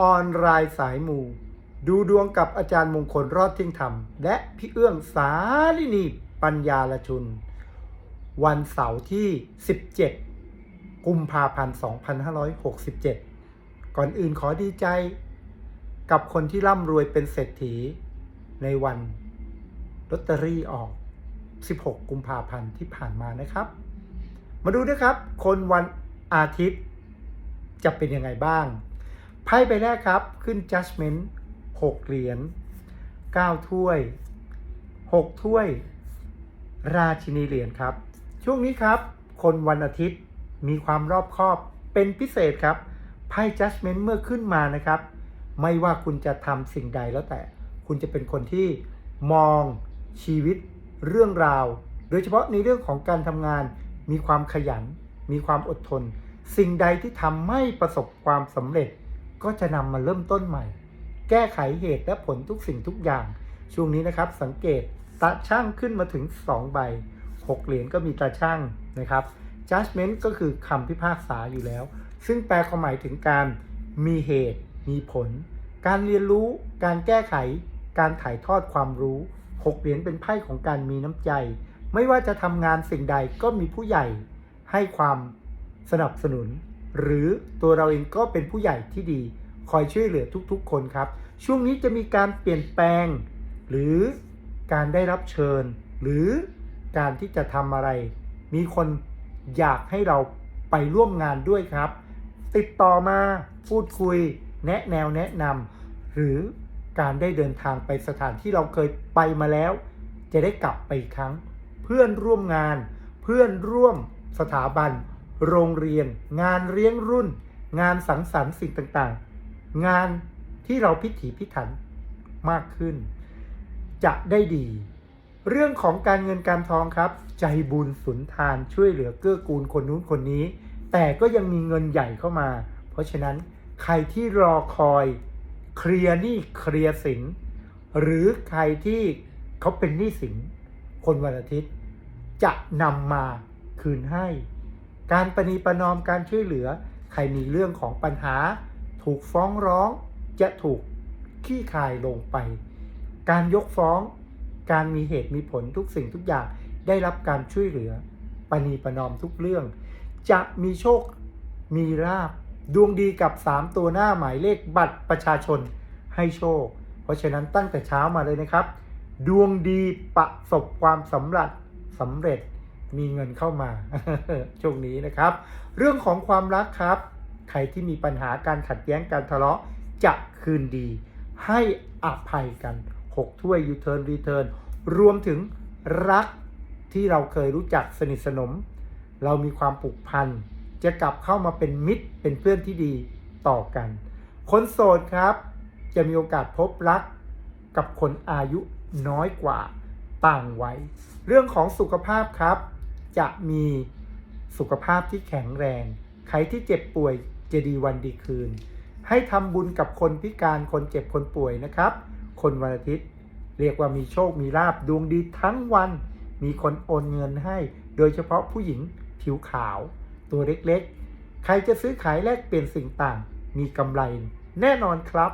ออนไลน์สายมู ดูดวงกับอาจารย์มงคลรอดทิ้งธรรม และพี่เอื้องสาลินีปัญญาลชุน วันเสาร์ที่ 17 กุมภาพันธ์ 2567 ก่อนอื่นขอดีใจ กับคนที่ร่ำรวยเป็นเศรษฐี ในวันลอตเตอรี่ออก 16 กุมภาพันธ์ที่ผ่านมานะครับ มาดูนะครับ คนวันอาทิตย์จะเป็นยังไงบ้าง ไพ่ใบแรกครับขึ้น judgment 6 เหรียญ9ถ้วย 6 ถ้วย ราชินีเหรียญครับ ช่วงนี้ครับ คนวันอาทิตย์มีความรอบคอบเป็นพิเศษครับไพ่ judgment เมื่อขึ้นมานะครับ ไม่ว่าคุณจะทำสิ่งใดแล้วแต่ คุณจะเป็นคนที่มองชีวิตเรื่องราว โดยเฉพาะในเรื่องของการทำงาน มีความขยัน มีความอดทน สิ่งใดที่ทำไม่ประสบความสำเร็จ ก็จะนำมาเริ่มต้นใหม่ แก้ไขเหตุและผลทุกสิ่งทุกอย่าง ช่วงนี้นะครับ สังเกตตาช่างขึ้นมาถึง 2 ใบ 6 เหรียญก็มีตาช่างนะครับ judgment ก็คือคำพิพากษาอยู่แล้ว ซึ่งแปลความหมายถึงการมีเหตุ มีผล การเรียนรู้ การแก้ไข การถ่ายทอดความรู้ 6 เหรียญเป็นไพ่ของการมีน้ำใจ ไม่ว่าจะทำงานสิ่งใดก็มีผู้ใหญ่ให้ความสนับสนุน หรือตัวเราเองก็เป็นผู้ใหญ่ที่ดี คอยช่วยเหลือทุกๆ คนครับ ช่วงนี้จะมีการเปลี่ยนแปลง หรือการได้รับเชิญ หรือการที่จะทำอะไร มีคนอยากให้เราไปร่วมงานด้วยครับ ติดต่อมาพูดคุย แนะแนวแนะนำหรือการได้เดินทางไปสถานที่เราเคยไปมาแล้ว จะได้กลับไปอีกครั้ง เพื่อนร่วมงาน เพื่อนร่วมสถาบัน โรงเรียน งานเลี้ยงรุ่น งานสังสรรค์สิ่งต่างๆ งานที่เราพิถีพิถันมากขึ้น จะได้ดี เรื่องของการเงินการทองครับ ใจบุญสุนทานช่วยเหลือเกื้อกูลคนนู้นคนนี้ แต่ก็ยังมีเงินใหญ่เข้ามา เพราะฉะนั้นใครที่รอคอยเคลียร์หนี้เคลียร์สิน หรือใครที่เขาเป็นหนี้สิน คนวันอาทิตย์ จะนำมาคืนให้ การประนีประนอมการช่วยเหลือ ใครมีเรื่องของปัญหา ถูกฟ้องร้องจะถูกขี้คายลงไป การยกฟ้อง การมีเหตุมีผลทุกสิ่งทุกอย่างได้รับการช่วยเหลือประนีประนอมทุกเรื่อง จะมีโชคมีลาบดวงดีกับ 3 ตัวหน้าหมายเลขบัตรประชาชนให้โชค เพราะฉะนั้นตั้งแต่เช้ามาเลยนะครับ ดวงดีประสบความสำเร็จสำเร็จมีเงินเข้ามาช่วงนี้นะครับ เรื่องของความรักครับ ใครที่มีปัญหาการขัดแย้งการทะเลาะจะคืนดี ให้อภัยกัน 6 ถ้วยยูเทิร์นรีเทิร์นรวมถึงรักที่เราเคยรู้จักสนิทสนม เรามีความผูกพัน จะกลับเข้ามาเป็นมิตรเป็นเพื่อนที่ดีต่อกัน คนโสดครับ จะมีโอกาสพบรักกับคนอายุน้อยกว่าต่างวัยเรื่องของสุขภาพครับ จะมีสุขภาพที่แข็งแรง ใครที่เจ็บป่วยจะดีวันดีคืน ให้ทำบุญกับคนพิการคนเจ็บคนป่วยนะครับ คนวันอาทิตย์ เรียกว่ามีโชคมีลาบดวงดีทั้งวัน มีคนโอนเงินให้ โดยเฉพาะผู้หญิงผิวขาว ตัวเล็กๆ ใครจะซื้อขายแลกเปลี่ยนสิ่งต่าง มีกำไรแน่นอนครับ